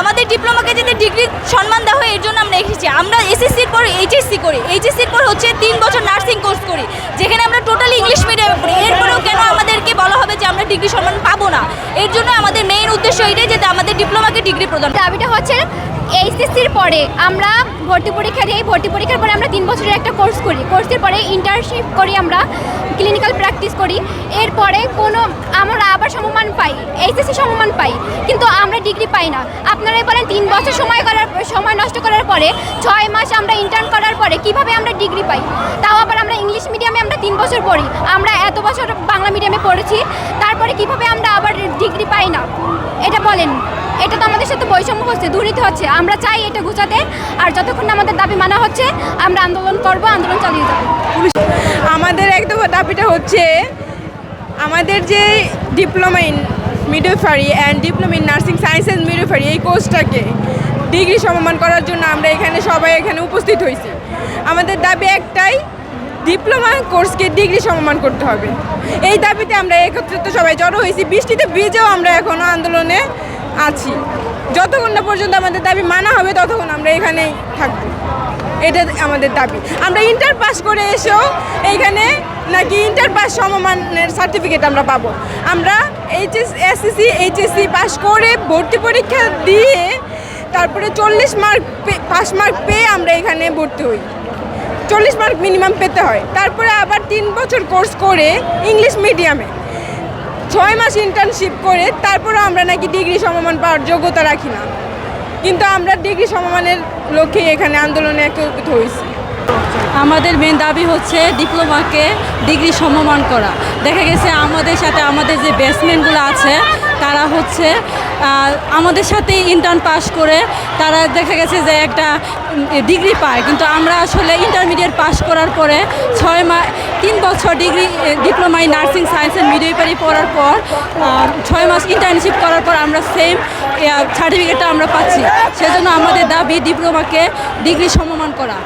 আমাদের ডিপ্লোমাকে যাতে ডিগ্রি সম্মান দেওয়া হয়, এর জন্য আমরা এসেছি। আমরা এসএসসির পর এইচএসসি করি এইচএসসির পর হচ্ছে তিন বছর নার্সিং কোর্স করি, যেখানে আমরা টোটালি ইংলিশ মিডিয়ামে পড়ি। এরপরেও কেন আমাদেরকে বলা হবে যে আমরা ডিগ্রি সম্মান পাবো না? এর জন্য আমাদের মেইন উদ্দেশ্য এটাই যে আমাদের ডিপ্লোমাকে ডিগ্রি প্রদান দাবিটা হচ্ছে এইচএসসির পরে আমরা ভর্তি পরীক্ষা দিই ভর্তি পরীক্ষার পরে আমরা তিন বছরের একটা কোর্স করি। কোর্সের পরে ইন্টার্নশিপ করি আমরা ক্লিনিক্যাল প্র্যাকটিস করি। এরপরে কোনো আমরা পাই এইচএসসি সমমান পাই, কিন্তু আমরা ডিগ্রি পাই না। আপনারাই বলেন তিন বছর সময় করার সময় নষ্ট করার পরে, ছয় মাস আমরা ইন্টার্ন করার পরে কীভাবে আমরা ডিগ্রি পাই? তাও আবার আমরা ইংলিশ মিডিয়ামে আমরা তিন বছর পড়ি। আমরা এত বছর বাংলা মিডিয়ামে পড়েছি, তারপরে কীভাবে আমরা আবার ডিগ্রি পাই না? এটা বলেন। এটা তো আমাদের সাথে বৈষম্য হচ্ছে, দুর্নীতি হচ্ছে। আমরা চাই এটা গুছাতে, আর যতক্ষণ আমাদের দাবি মানা হচ্ছে, আমরা আন্দোলন করব, আন্দোলন চালিয়ে যাব। আমাদের একদম দাবিটা হচ্ছে, আমাদের যে diploma in midwifery and diploma in nursing science and midwifery এই কোর্সটাকে ডিগ্রি সমমান করার জন্য আমরা এখানে সবাই এখানে উপস্থিত হয়েছি। আমাদের দাবি একটাই ডিপ্লোমা কোর্সকে ডিগ্রি সমমান করতে হবে। এই দাবিতে আমরা একত্রিত সবাই জড়ো হয়েছি। বৃষ্টিতে ভিজেও আমরা এখনও আন্দোলনে আছি। যতক্ষণ না পর্যন্ত আমাদের দাবি মানা হবে, ততক্ষণ আমরা এখানেই থাকব। এটা আমাদের দাবি। আমরা ইন্টার পাস করে এসেও এইখানে নাকি ইন্টার পাস সমমানের সার্টিফিকেট আমরা পাবো। আমরা এইচএস, এসএসসি, এইচএসসি পাস করে ভর্তি পরীক্ষা দিয়ে তারপরে চল্লিশ মার্ক পাস মার্ক পেয়ে আমরা এখানে ভর্তি হই। চল্লিশ মার্ক মিনিমাম পেতে হয়। তারপরে আবার তিন বছর কোর্স করে ইংলিশ মিডিয়ামে ছয় মাস ইন্টার্নশিপ করে তারপরে আমরা নাকি ডিগ্রি সমমান পাওয়ার যোগ্যতা রাখি না। কিন্তু আমরা ডিগ্রি সমমানের লক্ষ্যে এখানে আন্দোলনে একত্রিত হয়েছি। আমাদের মেন দাবি হচ্ছে ডিপ্লোমাকে ডিগ্রি সমমান করা। দেখা গেছে আমাদের সাথে আমাদের যে বেসমেন্টগুলো আছে, তারা হচ্ছে আমাদের সাথে ইন্টার্ন পাস করে, তারা দেখা গেছে যে একটা ডিগ্রি পায়। কিন্তু আমরা আসলে ইন্টারমিডিয়েট পাস করার পরে ছয় মাস তিন বছর degree diploma in nursing science and midwifery পড়ার পর ছয় মাস ইন্টার্নশিপ করার পর আমরা সেম সার্টিফিকেটটা আমরা পাচ্ছি। সেজন্য আমাদের দাবি ডিপ্লোমাকে ডিগ্রি সমমান করা।